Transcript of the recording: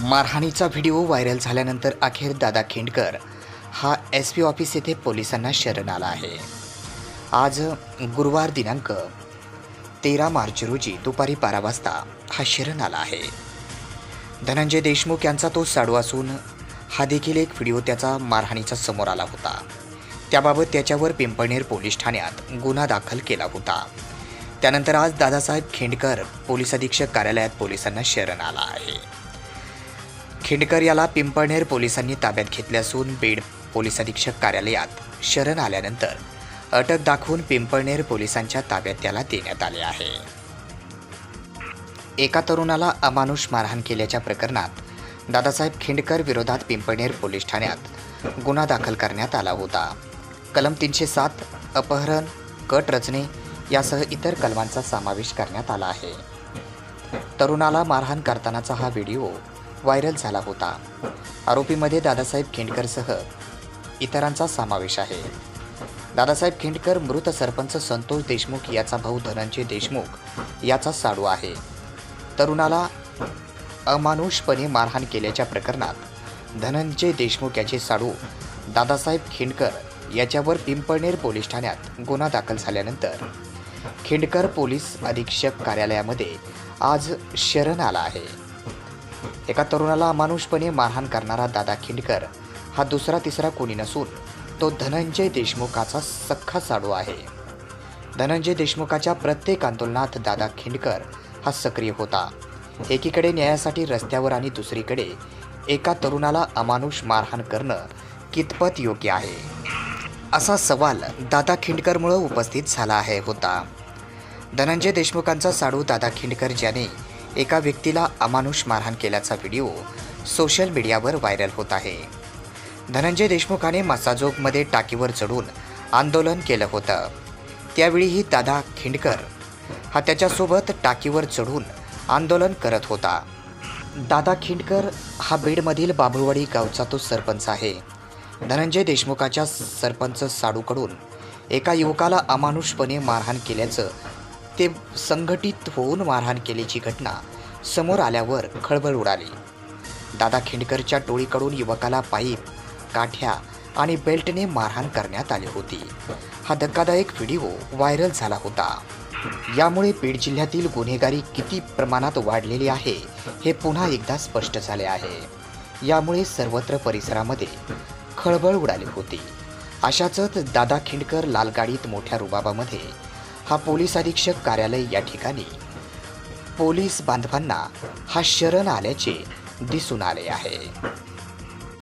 मारहाणीचा video viral झाल्यानंतर अखेर दादा खिंडकर हा एस पी ऑफिस येथे पोलिसांना शरण आला आहे. आज गुरुवार दिनांक तेरा मार्च रोजी दुपारी बारा वाजता हा शरण आला आहे. धनंजय देशमुख यांचा तो साडू असून हा देखील एक व्हिडिओ त्याचा मारहाणीचा समोर आला होता. त्याबाबत त्याच्यावर पिंपळनेर पोलीस ठाण्यात गुन्हा दाखल केला होता. त्यानंतर आज दादासाहेब खेंडकर पोलीस अधीक्षक कार्यालयात पोलिसांना शरण आला आहे. खिंडकर याला पिंपळनेर पोलिसांनी ताब्यात घेतले असून बीड पोलीस अधीक्षक कार्यालयात शरण आल्यानंतर अटक दाखवून पिंपळनेर पोलिसांच्या ताब्यात त्याला देण्यात आले आहे. एका तरुणाला अमानुष मारहाण केल्याच्या प्रकरणात दादासाहेब खिंडकर विरोधात पिंपळनेर पोलीस ठाण्यात गुन्हा दाखल करण्यात आला होता. कलम तीनशे सात अपहरण कट रचने यासह इतर कलमांचा समावेश करण्यात आला आहे. तरुणाला मारहाण करतानाचा हा व्हिडिओ व्हायरल झाला होता. आरोपीमध्ये दादासाहेब खिंडकरसह इतरांचा समावेश आहे. दादासाहेब खिंडकर मृत सरपंच संतोष देशमुख याचा भाऊ धनंजय देशमुख याचा साडू आहे. तरुणाला अमानुषपणे मारहाण केल्याच्या प्रकरणात धनंजय देशमुख याचे साडू दादासाहेब खिंडकर याच्यावर पिंपळनेर पोलीस ठाण्यात गुन्हा दाखल झाल्यानंतर खिंडकर पोलीस अधीक्षक कार्यालयामध्ये आज शरण आला आहे. एका तरुणाला अमानुषपणे मारहाण करणारा दादा खिंडकर हा दुसरा तिसरा कोणी नसून तो धनंजय देशमुखाचा सख्खा साडू आहे. धनंजय देशमुखाच्या प्रत्येक आंदोलनात दादा खिंडकर हा सक्रिय होता. एकीकडे न्यायासाठी रस्त्यावर आणि दुसरीकडे एका तरुणाला अमानुष मारहाण करणं कितपत योग्य आहे? असा सवाल दादा खिंडकरमुळं उपस्थित झाला आहे होता. धनंजय देशमुखांचा साडू दादा खिंडकर ज्याने एका व्यक्तीला अमानुष मारहाण केल्याचा व्हिडिओ सोशल मीडियावर व्हायरल होत आहे. धनंजय देशमुखाने मसाजोगमध्ये टाकीवर चढून आंदोलन केलं होतं. त्यावेळीही दादा खिंडकर हा त्याच्यासोबत टाकीवर चढून आंदोलन करत होता. दादा खिंडकर हा बीडमधील बाबुळवाडी गावचा तो सरपंच आहे. धनंजय देशमुखाच्या सरपंच साडूकडून एका युवकाला अमानुषपणे मारहाण केल्याचं ते संघटित होऊन मारहाण केल्याची घटना समोर आल्यावर खळबळ उडाली. दादा खिंडकरच्या टोळीकडून युवकाला पाईप काठ्या आणि बेल्टने मारहाण करण्यात आली होती. हा धक्कादायक व्हिडिओ व्हायरल झाला होता. यामुळे बीड जिल्ह्यातील गुन्हेगारी किती प्रमाणात वाढलेली आहे हे पुन्हा एकदा स्पष्ट झाले आहे. यामुळे सर्वत्र परिसरामध्ये खळबळ उडाली होती. अशाच दादा खिंडकर लालगाडीत मोठ्या रुबाबामध्ये हा पोलीस अधीक्षक कार्यालय या ठिकाणी. पोलीस बांधवांना हा शरण आल्याचे दिसून आले आहे.